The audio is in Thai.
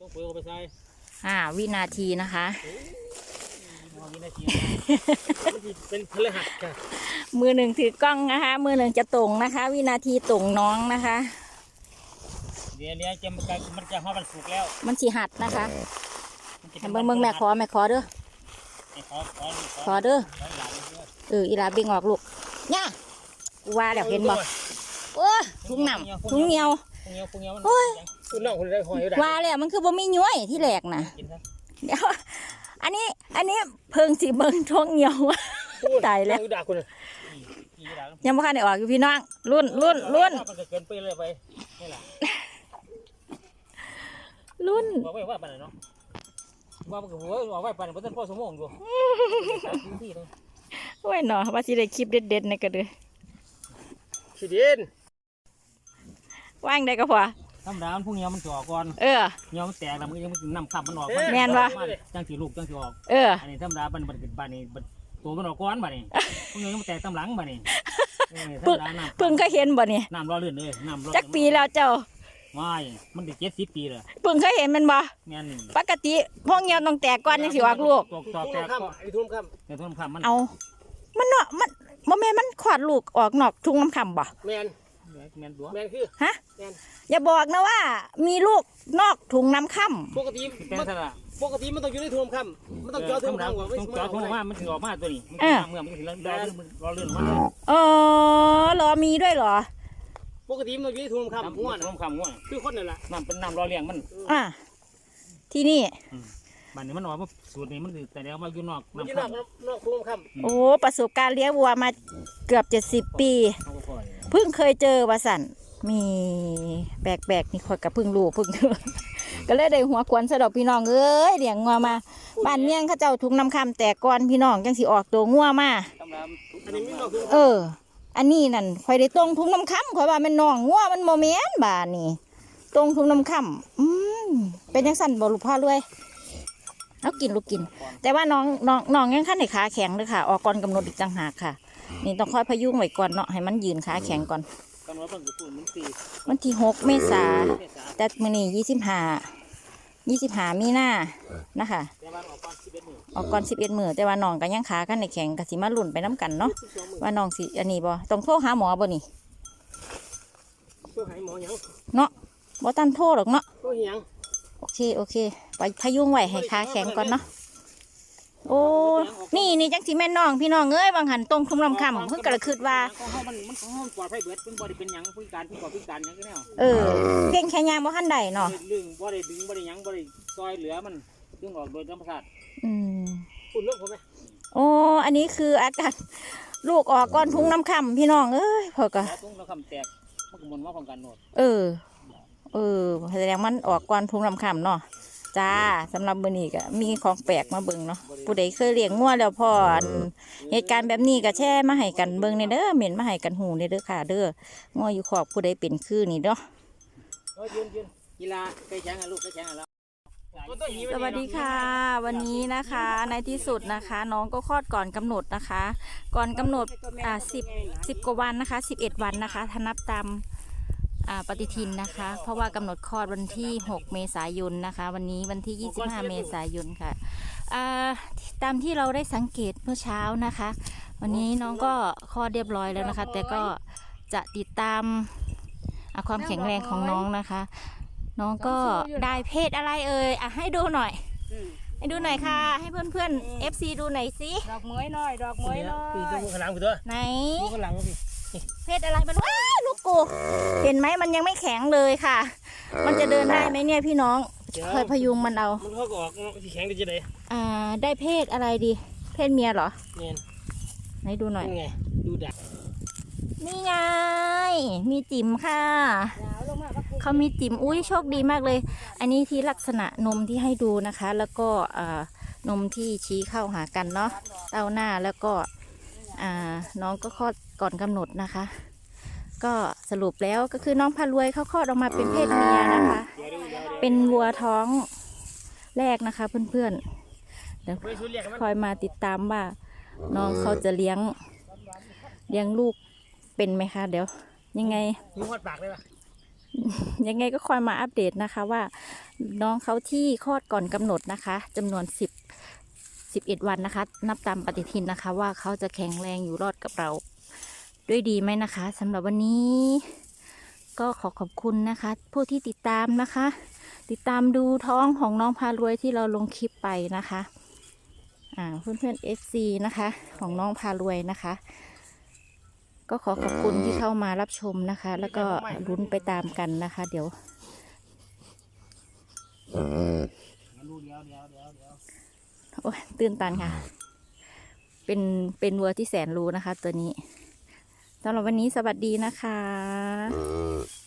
ต้องเปิดเข้าไปใส่ห้าวินาทีนะคะมองวินาทีมันสิเป็นพฤหัสค่ะมือหนึ่งถือกล้องนะคะ มือหนึ่งจะตรงนะคะ วินาทีตรงน้องนะคะ เดี๋ยวเดี๋ยวจะมันจะมันจะห่อมันสุกแล้วมันสีหัดนะคะมันจะให้เบิ่งเบิ่งแม่ขอแม่ขอเด้อให้ขอขอขขออเด้อขอหลานเด้อเอออีลาเบ่งออกลูกเนี่ยกูว่าแล้วเห็นบ่โอ้ยถุงหนำถุงเหนียวพวกเงี้ยพวกเงี้ยมันโอ้ย คุณน้องคุณได้หอยอยู่ได้ว่าแล้วมันคือบ่มีย้อยที่แหลกน่ะกินซะเดี๋ยวอันนี้อันนี้เพิ่งสิเบิ่งท้องเหนียวตายแล้วอยู่ด่าคุณน่ะอีด่าแล้วยังบ่คันได้ออกอยู่พี่น้องรุ่นรุ่นรุ่นมันก็เกินไปเลยไปนี่แหละรุ่นบอกไว้ว่าปานไหนเนาะว่ามันก็หัวบอกไว้ปานไหนบ่ทันพอสมองอยู่สามพื้นที่เลยโอ้ยเนาะว่าสิได้คลิปเด็ดๆในกระเดือขี้ดินว่างได้ก็พอ ธรรมดามันพวกเงี้ยมันจ่อก่อนเออ เงี้ยมันแตกแล้วมันก็ยังมันน้ำขับมันออกแม่นวะ จังสีลูกจังสีออก เออ อันนี้ธรรมดาบันบันบันนี่บันตัวมันออกก้อนบันนี่ พวกนี้มันแตกตำหลังบันนี่เออธรรมดาน้ำเพิ่งเคยเห็นบ่นี่น้ำรอเลื่อนเลยน้ำรอจักปีแล้วเจ้าไม่มันได้เจ็ดสิบปีเลยเพิ่งเคยเห็นแมันบ่แม่นปกติพวกเหนียวต้องแตกก่อนจังสิออกลูกตกตอกแตกก็ไอ้ทุ่มค่ำไอ้ทุ่มค่ำมันเอา มันเนาะมันบ่แม่นมันขวาดลูกออกนอกทุ่งน้ำคำบ่แมน แม่นตัวแมนคือฮะแม่นอย่าบอกนะว่า มีลูกนอกถุงน้ำค่ปกติเป็นมันสระปกติมันต้องอยู่ในทุ่มค่ำมันต้องเจอธรทุ่รมมดาค่ำกว่าไม่ต้องสจอมาทุ่มร์ทว่ามันถึงออกมาตัวนี้มันเมื่อมันถึงได้รอเลื่อนมาำเออเหรอมีด้วยเหรอ ปกติมันต้องอยู่ในทุ่มค่ำหัวทุ่น่ะมค่ำง่วงคือคนนั่นแหละน้ำเป็นน้ำรอเลี้ยงมันอะที่นี่บันนี้มันออกมาสูตรนี้มันแต่แล้วมาอยู่นอกมันอยู่น้ำนอกค่ำนอกทุ่มค่โอ้ประสบการณ์เลี้ยงวัวมาเกือบ70 ปีเขาก็ปล่อย เพิ่งเคยเจอว่าสันมีแบกๆนี่คอยกับเพิ่งรู้เพิ่งก็เลยได้หัวควนสะดอกพี่น้องเอ้ยเลี้ยงงัวมาบ้านเมี่ยงเขาเจ้าทุกน้ำคำแต่ก่อนพี่น้องจังสิออกตัวงัวมาธรรมดาำอันนี้ไม่นอกทุ่มเออ อันนี้นั่นคอยได้ตรงทุกน้ำคำคอยว่ามันน้องงัวมันโมเมนบ้านนี่ตรงทุกน้ำคำอืมเป็นยังสั่นบลูกพ่อเลย เอากินลูกกิน แต่ว่าน้องน้องน้องยังขั้นในขาแข็งเลยค่ะ ออกก่อนกำหนดอีกต่างหากค่ะ นี่ต้องคอยพยุงไว้ก่อนเนาะให้มันยืนขาแข็งก่อนกำหนดมันคือปุ่นมันตีวันที่หกเมษาเมษาแต่มื้อนี้ยี่สิบห้ายี่สิบห้ามีนานะคะแต่ว่าออกก่อนสิบเอ็ดหมื่นออกก่อนสิบเอ็ดมือแต่ว่าน้องก็ยังขากันในแข็งก็สิมาลุ่นไปน้กันเนาะว่าน้องสิอันนี้บ่ต้องโทรหาหมอบ่นี่ตัวหายหมอหยังเนาะบ่ตันโทรหรอกเนาะตัวหยัง โอเคโอเค ไปพยุงไวให้ขาแข็งก่อนเนาะโอ้นี่นี่จังสิแม่น้องพี่น้องเอ้ยบางหันตรงทุ่มลำคำเพิ่งกระคิดว่าของเขามันมันของเขามันปลอดภัยเบิดเป็นบ่ได้เป็นหยังพิการที่ก่อพิการหยังก็แนวเออเก่งแค่ยางบ่ทันใดเนาะดึงบ่ได้ดึงบ่ได้หยังบ่ได้ซอยเหลือมันดึงออกโดยธรรมชาติอืมคุณเลิกผมไหมโอ้อันนี้คืออาการลูกออกก่อนทุ่งน้ำคำพี่น้องเอ้ยพอก็แล้วตุ้งแล้วคำแตกมันก็มันมาของกันโนดเออ เออแสดงมันออกก่อนทุ่งลำคำเนาะจ้าสำหรับมื้อนี้ก็มีของแปลกมาเบิ่งเนาะผู้ใดเคยเลี้ยงงัวแล้วพออันเหตุการณ์แบบนี้ก็แช่มาให้กันเบิ่งในเด้อเหม็นมาให้กันหูในเด้อค่ะเด้องัวอยู่ขอบผู้ใดเป็นคือนี่เนาะเออยืนยืนกีฬาไปแข่งกับลูกไปแข่งกับเราสวัสดีค่ะ วันนี้นะคะในที่สุดนะคะ น้องก็คลอดก่อนกำหนดนะคะ ก่อนกำหนดอ่าสิบสิบกว่าวันนะคะสิบเอ็ดวันนะคะถ้านับตามอ่า ปฏิทินนะคะ เพราะว่ากำหนดคลอดวันที่ 6 เมษายนนะคะ วันนี้วันที่ 25 เมษายนค่ะอ่าตามที่เราได้สังเกตเมื่อเช้านะคะ วันนี้น้องก็คลอดเรียบร้อยแล้วนะคะ แต่ก็จะติดตามอ่าความแข็งแรงของน้องนะคะ น้องก็ได้เพศอะไรเอ่ยอะให้ดูหน่อยให้ดูหน่อยค่ะ ให้เพื่อนเพื่อนๆ FC ดูหน่อยสิดอกเหมยน้อย ดอกเหมยน้อปียตัวข้างหลังพี่ตัวไหนตัวข้างหลังพี่เพศอะไรมันว้ายลู กกูเห็นไหมมันยังไม่แข็งเลยค่ะ มันจะเดินได้ไหมเนี่ยพี่น้องคอยพยุงมันเอา มันเขาก็ออกที่แข็งได้จะได้อ่า ได้เพศอะไรดี เพศเมียเหรอเนี่ยไหนดูหน่อยนี่ไงดูดักนี่ไง มีจิ๋มค่ะหนาวลงมาก็คือเขามีจิ๋มอุ้ยโชคดีมากเลย อันนี้ที่ลักษณะนมที่ให้ดูนะคะ แล้วก็อ่านมที่ชี้เข้าหากันเนาะเต้าหน้าแล้วก็อ่าน้องก็คลอดก่อนกำหนดนะคะ ก็สรุปแล้วก็คือน้องพารวยเขาคลอดออกมาเป็นเพศเมียนะคะ เป็นวัวท้องแรกนะคะเพื่อนๆเดี๋ยวไปช่วยเรียกกันมันคอยมาติดตามว่าน้องเขาจะเลี้ยงเลี้ยงลูกเป็นไหมคะเดี๋ยว ยังไงมีหัวปากเลยป่ะยังไงก็คอยมาอัปเดตนะคะว่าน้องเขาที่คลอดก่อนกำหนดนะคะจำนวนสิบสิบเอ็ดวันนะคะ นับตามปฏิทินนะคะ ว่าเขาจะแข็งแรงอยู่รอดกับเรา ด้วยดีไหมนะคะสำหรับวันนี้ ก็ขอขอบคุณนะคะ ผู้ที่ติดตามนะคะ ติดตามดูท้องของน้องพารวยที่เราลงคลิปไปนะคะอ่าเพื่อนเพื่อนๆ FC นะคะ ของน้องพารวยนะคะ ก็ขอขอบคุณที่เข้ามารับชมนะคะ แล้วก็ลุ้นไปตามกันนะคะ เดี๋ยวดูเดี๋ยวเดี๋ยวเดี๋ยวเดี๋ยวโอ้ยตื่นตันค่ะ เป็นเป็นวัวที่แสนรู้นะคะ ตัวนี้ สำหรับวันนี้สวัสดีนะคะ